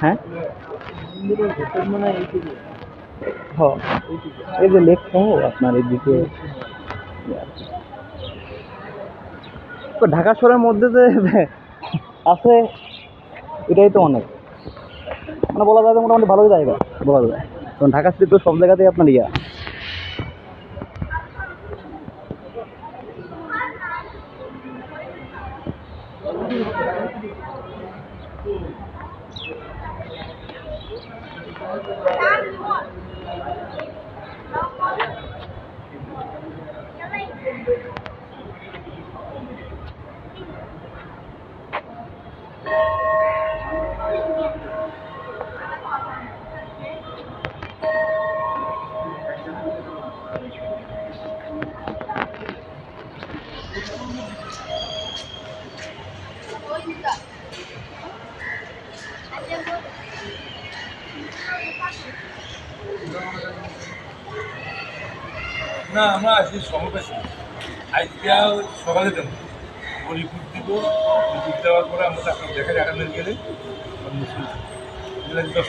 হ্যাঁ? এই যে আপনার ঢাকা শহরের মধ্যে যে আছে, এটাই তো অনেক। মানে বলা যায় মোটামুটি ভালোই জায়গা, বলা যায়। কারণ ঢাকা সিটি তো সব জায়গাতেই আপনার ইয়া। না, আমরা আজকে সমকাশী আজকে সকালে দেবো বলিপুর দিব, বলিপুর দেওয়ার পরে আমরা আপনার দেখা আগামী গেলে দশ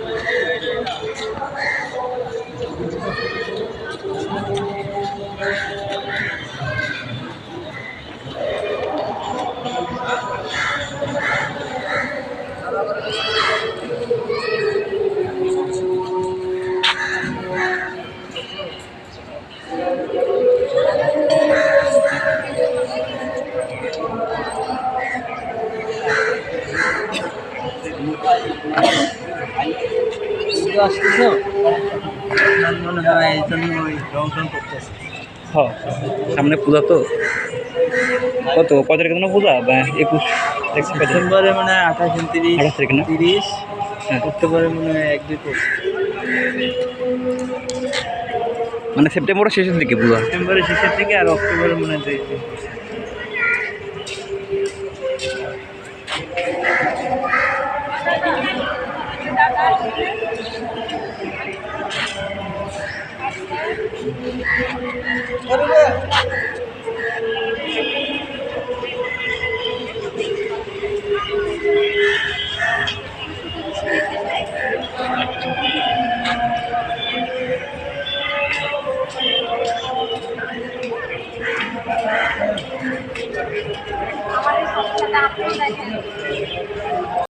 আসতেছো মনে হয় এই জন্য ওই রং টং করতেছে সামনে পূজা তো। কত? কত তারিখে যেন পূজা? একুশ? সেপ্টেম্বরে মনে আঠাশ উনত্রিশ আঠাশ তারিখ না? তিরিশ। হ্যাঁ। অক্টোবরে মনে হয় এক দুই মানে সেপ্টেম্বরের শেষের দিকে পূজা? সেপ্টেম্বরের শেষের দিকে আর অক্টোবরে মনে হয় দুই আমাদের সংস্থাটা আপনি দেখেন